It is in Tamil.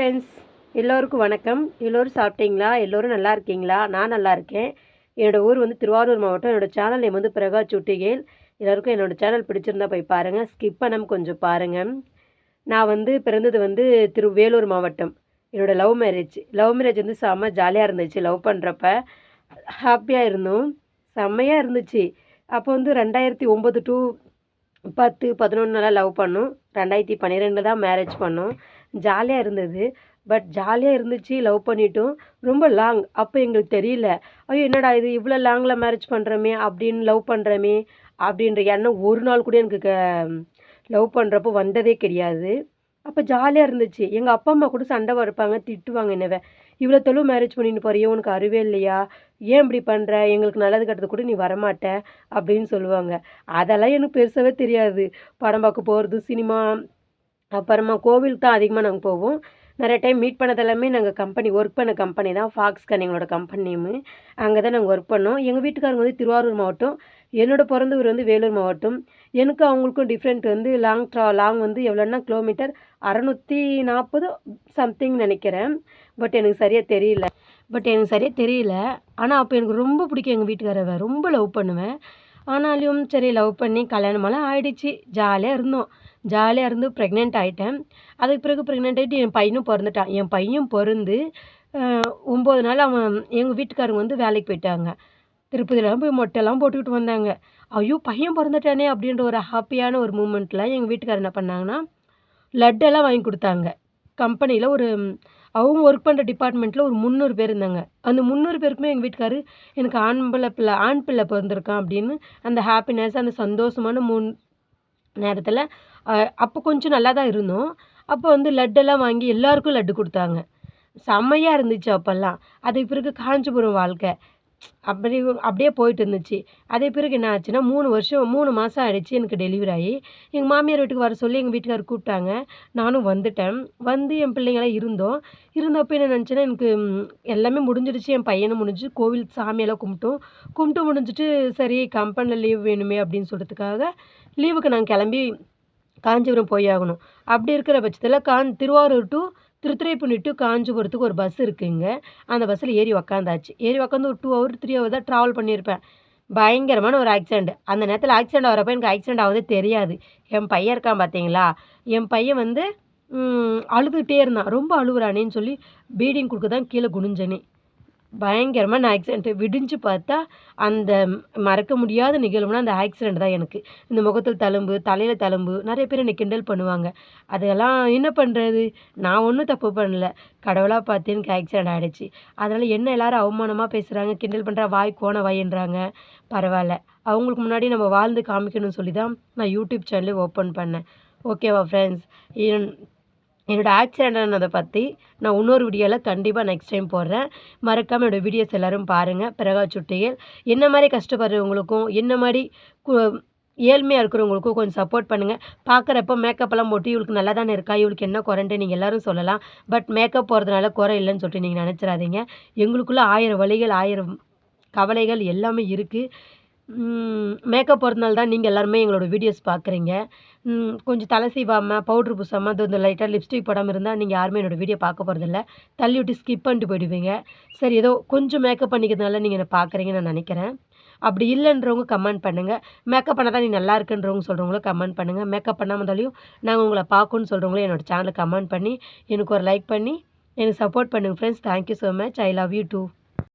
ஃப்ரெண்ட்ஸ் எல்லோருக்கும் வணக்கம். எல்லோரும் சாப்பிட்டீங்களா? எல்லோரும் நல்லா இருக்கீங்களா? நான் நல்லா இருக்கேன். என்னோடய ஊர் வந்து திருவாரூர் மாவட்டம். என்னோடய சேனல் நேம் வந்து பிரகாஷ் சுட்டிகேல். எல்லோருக்கும் என்னோடய சேனல் பிடிச்சிருந்தா போய் பாருங்கள் ஸ்கிப் பண்ணாமல் கொஞ்சம் பாருங்கள் நான் வந்து பிறந்தது வந்து திரு வேலூர் மாவட்டம். என்னோடய லவ் மேரேஜ் லவ் மேரேஜ் வந்து செம்ம ஜாலியாக இருந்துச்சு. லவ் பண்ணுறப்ப ஹாப்பியாக இருந்தோம். செம்மையாக இருந்துச்சு. அப்போ வந்து ரெண்டாயிரத்தி ஒம்பது டு பத்து பதினொன்றுலாம் லவ் பண்ணோம். ரெண்டாயிரத்தி பன்னிரெண்டு தான் மேரேஜ் பண்ணோம். ஜாலியாக இருந்தது. பட் ஜாலியாக இருந்துச்சு லவ் பண்ணிட்டோம். ரொம்ப லாங் அப்போ எங்களுக்கு தெரியல. ஐயோ என்னடா இது? இவ்வளோ லாங்கில் மேரேஜ் பண்ணுறோமே அப்படின்னு லவ் பண்ணுறோமே அப்படின்ற எண்ணம் ஒரு நாள் கூட எனக்கு க லவ் பண்ணுறப்போ வந்ததே கிடையாது. அப்போ ஜாலியாக இருந்துச்சு. எங்கள் அப்பா அம்மா கூட சண்டை வறுப்பாங்க திட்டுவாங்க என்னவை. இவ்வளோ தொழில் மேரேஜ் பண்ணிட்டு போகிறியோ உனக்கு அறிவே இல்லையா? ஏன் இப்படி பண்ணுற எங்களுக்கு நல்லது கெட்டது கூட நீ வரமாட்ட அப்படின்னு சொல்லுவாங்க. அதெல்லாம் எனக்கு பெருசாகவே தெரியாது. படம் பார்க்க போகிறது சினிமா அப்புறமா கோவிலுக்கு தான் அதிகமாக நாங்கள் போவோம். நிறைய டைம் மீட் பண்ணது எல்லாமே நாங்கள் கம்பெனி ஒர்க் பண்ண கம்பெனி தான். ஃபாக்ஸ்கன் எங்களோட கம்பெனி நேமு அங்கே தான் நாங்கள் ஒர்க் பண்ணோம். எங்கள் வீட்டுக்காரங்க வந்து திருவாரூர் மாவட்டம். என்னோட பிறந்த ஊர் வந்து வேலூர் மாவட்டம். எனக்கு அவங்களுக்கும் டிஃப்ரெண்ட் வந்து லாங் ட்ரா லாங் வந்து எவ்வளோன்னா கிலோமீட்டர் அறநூற்றி நாற்பது சம்திங் நினைக்கிறேன். பட் எனக்கு சரியாக தெரியல. பட் எனக்கு சரியாக தெரியல. ஆனால் அப்போ எனக்கு ரொம்ப பிடிக்கும் எங்கள் வீட்டுக்காரவை ரொம்ப லவ் பண்ணுவேன். ஆனாலும் சரி லவ் பண்ணி கல்யாணமெல்லாம் ஆயிடுச்சு. ஜாலியாக இருந்தோம். ஜாலியாக இருந்து ப்ரெக்னென்ட் ஆகிட்டேன் அதுக்கு பிறகு ப்ரெக்னென்ட் ஆகிட்டு என் பையனும் பிறந்துட்டான். என் பையன் பிறந்து ஒம்பது நாள் அவன் எங்கள் வீட்டுக்காரங்க வந்து வேலைக்கு போயிட்டாங்க. திருப்பதிலாம் போய் மொட்டைலாம் போட்டுக்கிட்டு வந்தாங்க. ஐயோ பையன் பிறந்துட்டானே அப்படின்ற ஒரு ஹாப்பியான ஒரு மூமெண்ட்டில் எங்கள் வீட்டுக்காரர் என்ன பண்ணாங்கன்னா லட்டெல்லாம் வாங்கி கொடுத்தாங்க. கம்பெனியில் ஒரு அவங்க ஒர்க் பண்ணுற டிபார்ட்மெண்ட்டில் ஒரு முந்நூறு பேர் இருந்தாங்க. அந்த முந்நூறு பேருக்குமே எங்கள் வீட்டுக்காரு எனக்கு ஆண் பிள்ளை பிள்ளை ஆண் பிள்ளை பிறந்திருக்கான் அப்படின்னு அந்த ஹாப்பினஸ் அந்த சந்தோஷமான மூணு நேரத்தில் அப்போ கொஞ்சம் நல்லா தான் இருந்தோம். அப்போ வந்து லட்டெல்லாம் வாங்கி எல்லாருக்கும் லட்டு கொடுத்தாங்க. செம்மையாக இருந்துச்சு அப்போல்லாம். அதுக்கு பிறகு காஞ்சிபுரம் வாழ்க்கை. அப்படி அப்படியே போயிட்டு இருந்துச்சு. அதே பிறகு என்ன ஆச்சுன்னா மூணு வருஷம் மூணு மாதம் ஆகிடுச்சு எனக்கு டெலிவரி ஆகி. எங்கள் மாமியார் வீட்டுக்கு வர சொல்லி எங்கள் வீட்டுக்காரர் கூப்பிட்டாங்க. நானும் வந்துட்டேன். வந்து என் பிள்ளைங்களாம் இருந்தோம். இருந்தப்போ என்ன நினச்சேன்னா எனக்கு எல்லாமே முடிஞ்சிடுச்சு. என் பையனும் முடிஞ்சு கோவில் சாமியெல்லாம் கும்பிட்டோம். கும்பிட்டு முடிஞ்சிட்டு சரி கம்பெனியில் லீவ் வேணுமே அப்படின்னு சொல்கிறதுக்காக லீவுக்கு நான் கிளம்பி காஞ்சிபுரம் போய் ஆகணும் அப்படி இருக்கிற பட்சத்தில் காந் திருவாரூர் டு திருத்துறைப்பூண்டி டு காஞ்சிபுரத்துக்கு ஒரு பஸ் இருக்குங்க. அந்த பஸ்ஸில் ஏறி உக்காந்தாச்சு. ஏறி உக்காந்து ஒரு டூ ஹவர் த்ரீ ஹவர் தான் ட்ராவல் பண்ணியிருப்பேன். பயங்கரமான ஒரு ஆக்சிடெண்ட் அந்த நேரத்தில் ஆக்சிடெண்ட் ஆகிறப்ப எனக்கு ஆக்சிடெண்ட் ஆகுதே தெரியாது. என் பையன் இருக்கான் பார்த்தீங்களா என் பையன் வந்து அழுதுகிட்டே இருந்தான். ரொம்ப அழுகுறானேன்னு சொல்லி பீடிங் கொடுக்க தான் கீழே குனிஞ்சனே. பயங்கரமான ஆக்சிடெண்ட்டு விடிஞ்சு பார்த்தா அந்த மறக்க முடியாத நிகழ்வுனா அந்த ஆக்சிடெண்ட் தான் எனக்கு. இந்த முகத்தில் தழும்பு தலையில் தழும்பு நிறைய பேர் என்னை கிண்டல் பண்ணுவாங்க. அதெல்லாம் என்ன பண்ணுறது நான் ஒன்றும் தப்பு பண்ணல. கடவுளாக பார்த்து எனக்கு ஆக்சிடெண்ட் ஆகிடுச்சு அதனால் என்ன எல்லோரும் அவமானமாக பேசுகிறாங்க கிண்டல் பண்ணுறா வாய் கோண வாயின்றாங்க. பரவாயில்ல. அவங்களுக்கு முன்னாடி நம்ம வாழ்ந்து காமிக்கணும்னு சொல்லி தான் நான் யூடியூப் சேனலே ஓப்பன் பண்ணேன். ஓகேவா ஃப்ரெண்ட்ஸ் என்னோடய ஆக்சிடெண்ட் ஆனதை பற்றி நான் இன்னொரு வீடியோவில் கண்டிப்பாக நெக்ஸ்ட் டைம் போடுறேன். மறக்காமல் என்னோடய வீடியோஸ் எல்லோரும் பாருங்கள் பிரகாஷ் சுட்டிகள் என்ன மாதிரி கஷ்டப்படுறவங்களுக்கும் என்ன மாதிரி ஏழ்மையாக இருக்கிறவங்களுக்கும் கொஞ்சம் சப்போர்ட் பண்ணுங்கள் பார்க்குறப்ப மேக்கப்பெல்லாம் போட்டு இவளுக்கு நல்லா தானே இருக்கா? இவளுக்கு என்ன குறைன்ட்டு? நீங்கள் எல்லோரும் சொல்லலாம். பட் மேக்கப் போகிறதுனால குறை இல்லைன்னு சொல்லிட்டு நீங்கள் நினச்சிடாதீங்க. எங்களுக்குள்ளே ஆயிரம் வழிகள் ஆயிரம் கவலைகள் எல்லாமே இருக்குது மேக்கப் போகிறதுனால தான் நீங்கள் எல்லாருமே எங்களோட வீடியோஸ் பார்க்குறீங்க கொஞ்சம் தலை சீவாமல் பவுட்ரு பூசாமல் அது இந்த லைட்டாக லிப்ஸ்டிக் போடாமல் இருந்தால் நீங்கள் யாருமே என்னோடய வீடியோ பார்க்க போகிறதில்ல தள்ளி விட்டு ஸ்கிப் பண்ணிட்டு போயிடுவீங்க. சரி ஏதோ கொஞ்சம் மேக்கப் பண்ணிக்கிறதுனால நீங்கள் என்னை பார்க்குறீங்கன்னு நான் நினைக்கிறேன். அப்படி இல்லைன்றவங்க கமெண்ட் பண்ணுங்கள் மேக்கப் பண்ணால் தான் நீ நல்லா இருக்குன்றவங்க சொல்கிறவங்களும் கமெண்ட் பண்ணுங்கள் மேக்கப் பண்ணாமல் இருந்தாலையும் நாங்கள் உங்களை பார்க்கணுன்னு சொல்கிறவங்களும் என்னோடய சேனலை கமெண்ட் பண்ணி எனக்கு ஒரு லைக் பண்ணி எனக்கு சப்போர்ட் பண்ணுங்கள் friends thank you so much I love you too